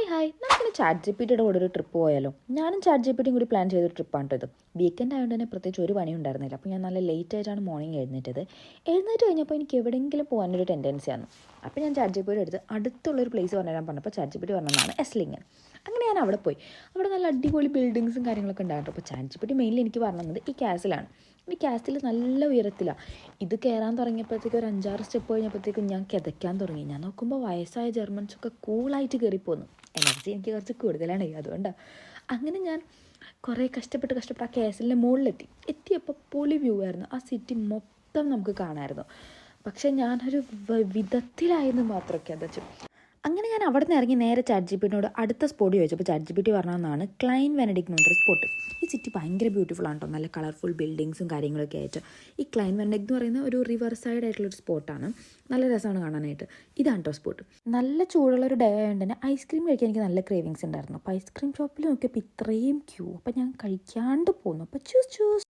Hi hi നമുക്കിനി chat G P ടിയുടെ കൂടെ ഒരു ട്രിപ്പ് പോയാലോ? ഞാനും ചാറ്റ് ജി പി ടിയും കൂടി പ്ലാൻ ചെയ്ത ട്രിപ്പാണ് ഇത്. വീക്കെൻഡ് ആയതുകൊണ്ട് തന്നെ പ്രത്യേകിച്ച് ഒരു പണി ഉണ്ടായിരുന്നില്ല. അപ്പോൾ ഞാൻ നല്ല ലേറ്റ് ആയിട്ടാണ് മോർണിംഗ് എഴുന്നേറ്റത്. എഴുന്നേറ്റ് കഴിഞ്ഞപ്പോൾ എനിക്ക് എവിടെയെങ്കിലും പോകാനൊരു ടെൻഡൻസിയാണ് അപ്പോൾ ഞാൻ ചാറ്റ് ജി അടുത്ത് അടുത്തുള്ളൊരു പ്ലേസ് പറഞ്ഞുതരാൻ പറഞ്ഞപ്പോൾ ചാറ്റ് ജി പി പറഞ്ഞതാണ് എസ്ലിങ്ങൻ അങ്ങനെ ഞാൻ അവിടെ പോയി. അവിടെ നല്ല അടിപൊളി ബിൽഡിങ്സും കാര്യങ്ങളൊക്കെ ഉണ്ടായിരുന്നു. അപ്പോൾ chat G P T mainly എനിക്ക് പറഞ്ഞത് ഈ കാസിലാണ് ഈ കാസ്റ്റിൽ നല്ല ഉയരത്തിലാണ് ഇത് കയറാൻ തുടങ്ങിയപ്പോഴത്തേക്കും ഒരു അഞ്ചാറ് സ്റ്റെപ്പ് കഴിഞ്ഞപ്പോഴത്തേക്കും ഞാൻ കിതയ്ക്കാൻ തുടങ്ങി. ഞാൻ നോക്കുമ്പോൾ വയസ്സായ ജർമ്മൻസൊക്കെ കൂളായിട്ട് കയറിപ്പോന്നു എനർജി എനിക്ക് കുറച്ച് കൂടുതലാണ്. അതുകൊണ്ടാണ് അങ്ങനെ ഞാൻ കുറേ കഷ്ടപ്പെട്ട് കഷ്ടപ്പെട്ട് ആ കാസലിന്റെ മുകളിലെത്തി. എത്തിയപ്പോൾ പൊളി വ്യൂ ആയിരുന്നു. ആ സിറ്റി മൊത്തം നമുക്ക് കാണാമായിരുന്നു. പക്ഷേ ഞാനൊരു വിധത്തിലായിരുന്നു മാത്രമൊക്കെ അത് അങ്ങനെ ഞാൻ അവിടെ നിന്ന് ഇറങ്ങി നേരെ ചാറ്റ് ജി പിന്നോട് അടുത്ത സ്പോട്ട് ചോദിച്ചപ്പോൾ ചാറ്റ് ജി പി ടി പറഞ്ഞതാണ് ക്ലൈൻ വെനഡിക് എന്ന് പറഞ്ഞൊരു സ്പോട്ട് ഈ സിറ്റി ഭയങ്കര ബ്യൂട്ടിഫുൾ ആണ് കേട്ടോ നല്ല കളർഫുൾ ബിൽഡിങ്സും കാര്യങ്ങളൊക്കെ ആയിട്ട്. ഈ ക്ലൈൻ വെനഡിക് എന്ന് പറയുന്ന ഒരു റിവർ സൈഡ് ആയിട്ടുള്ളൊരു സ്പോട്ടാണ് നല്ല രസമാണ് കാണാനായിട്ട്. ഇതാണ് കേട്ടോ സ്പോട്ട് നല്ല ചൂടുള്ള ഒരു ഡേ ആയതുകൊണ്ട് തന്നെ ഐസ്ക്രീം കഴിക്കാൻ എനിക്ക് നല്ല ക്രേവിങ്സ് ഉണ്ടായിരുന്നു. അപ്പോൾ ഐസ്ക്രീം ഷോപ്പിൽ നോക്കിയപ്പോൾ ഇത്രയും ക്യൂ അപ്പോൾ ഞാൻ കഴിക്കാണ്ട് പോന്നു. അപ്പോൾ ചൂസ് ചൂസ്